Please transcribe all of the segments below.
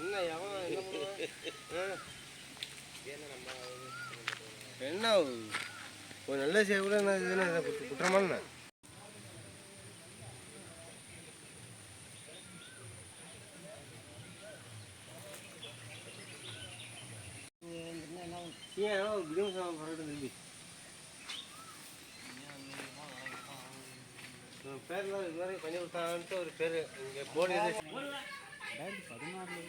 என்ன என்ன ஒரு நல்ல செய்ய கூட என்ன குற்றமான ஏன் ஒரு பிரியாணி சாப்பிட பேர்லாம் பண்ணி கொடுத்தான்ட்டு ஒரு பேர் இங்கே போர்டு ரெண்டாயிரத்தி பதினாறுல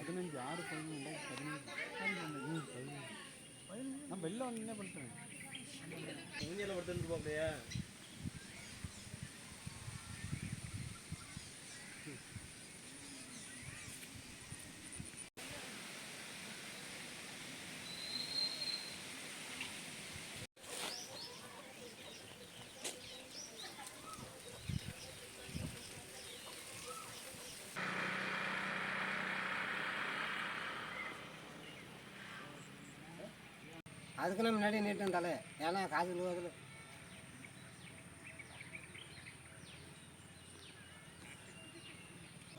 பதினஞ்சு ஆறு பதினொன்று ரெண்டாயிரத்தி பதினஞ்சு பதினஞ்சு நான் வெளில வந்து என்ன பண்ணுறேன் மூஞ்சியில் படுத்துட்டு போகலையா அதுக்கெல்லாம் முன்னாடி நீட்டும் தலை ஏன்னா காசு விழுவதில்ல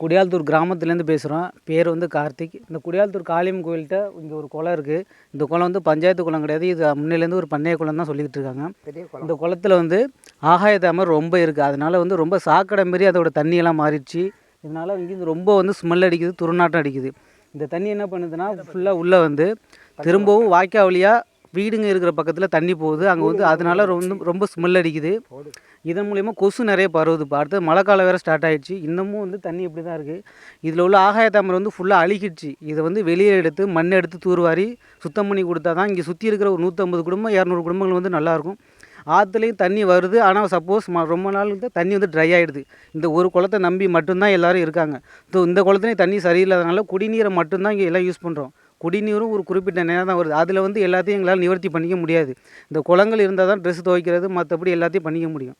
குடியால்தூர் கிராமத்துலேருந்து பேசுகிறோம் பேர் வந்து கார்த்திக். இந்த குடியால்தூர் காளியம்மன் கோயில்கிட்ட இங்கே ஒரு குளம் இருக்குது இந்த குளம் வந்து பஞ்சாயத்து குளம் கிடையாது. இது முன்னிலேருந்து ஒரு பண்ணைய குளம் தான் சொல்லிக்கிட்டு இருக்காங்க. இந்த குளத்துல வந்து ஆகாய தாமரை ரொம்ப இருக்குது அதனால வந்து ரொம்ப சாக்கடை மாரி அதோட தண்ணியெல்லாம் மாறிடுச்சு. இதனால இங்கேருந்து ரொம்ப வந்து ஸ்மெல் அடிக்குது துர்நாற்றம் அடிக்குது. இந்த தண்ணி என்ன பண்ணுதுன்னா ஃபுல்லாக உள்ளே வந்து திரும்பவும் வாய்க்கா வழியாக வீடுங்க இருக்கிற பக்கத்தில் தண்ணி போகுது. அங்கே வந்து அதனால ரொம்ப ரொம்ப ஸ்மெல் அடிக்குது. இதன் மூலிமா கொசு நிறைய பரவுது. பார்த்து அடுத்து மழை காலம் வேறு ஸ்டார்ட் ஆகிடுச்சு இன்னமும் வந்து தண்ணி இப்படி தான் இருக்குது இதில் உள்ள ஆகாய தாமரை வந்து ஃபுல்லாக அழுகிடுச்சு இதை வந்து வெளியே எடுத்து மண் எடுத்து தூர்வாரி சுத்தம் பண்ணி கொடுத்தா தான் இங்கே சுற்றி இருக்கிற ஒரு நூற்றம்பது குடும்பம் இரநூறு குடும்பங்கள் வந்து நல்லாயிருக்கும் ஆற்றுலையும் தண்ணி வருது. ஆனால் சப்போஸ் ரொம்ப நாள் வந்து தண்ணி வந்து ட்ரை ஆகிடுது இந்த ஒரு குளத்தை நம்பி மட்டும்தான் எல்லோரும் இருக்காங்க. ஸோ இந்த குளத்துலேயும் தண்ணி சரியில்லாதனால குடிநீரை மட்டும்தான் இங்கே எல்லாம் யூஸ் பண்ணுறோம் குடிநீரும் ஒரு குறிப்பிட்ட நேரம் தான் வருது. அதில் வந்து எல்லாத்தையும் எங்களால் நிவர்த்தி பண்ணிக்க முடியாது. இந்த குளங்கள் இருந்தால் தான் ட்ரெஸ் துவைக்கிறது மற்றபடி எல்லாத்தையும் பண்ணிக்க முடியும்.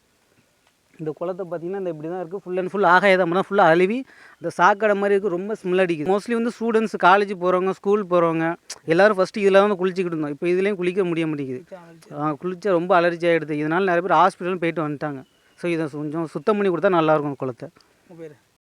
இந்த குளத்தை பார்த்தீங்கன்னா இந்த இப்படி தான் இருக்குது ஃபுல் அண்ட் ஃபுல் ஆகாயதம் தான் ஃபுல்லாக அழுவி அந்த சாக்கடை மாதிரி இருக்குது ரொம்ப ஸ்மெல் அடிக்குது. மோஸ்ட்லி வந்து ஸ்டூடெண்ட்ஸ் காலேஜ் போகிறவங்க ஸ்கூல் போகிறவங்க எல்லாரும் ஃபஸ்ட்டு இதில் தான் குளிச்சிக்கிட்டு இருந்தோம். இப்போ இதுலேயும் குளிக்க முடிய மாட்டேங்குது. குளிச்சா ரொம்ப அலர்ஜி ஆகிடுது இதனால் நிறைய பேர் ஹாஸ்பிட்டலும் போயிட்டு வந்துட்டாங்க. ஸோ இதை கொஞ்சம் சுத்தம் பண்ணி கொடுத்தா நல்லாயிருக்கும் குளத்தை. பேர்?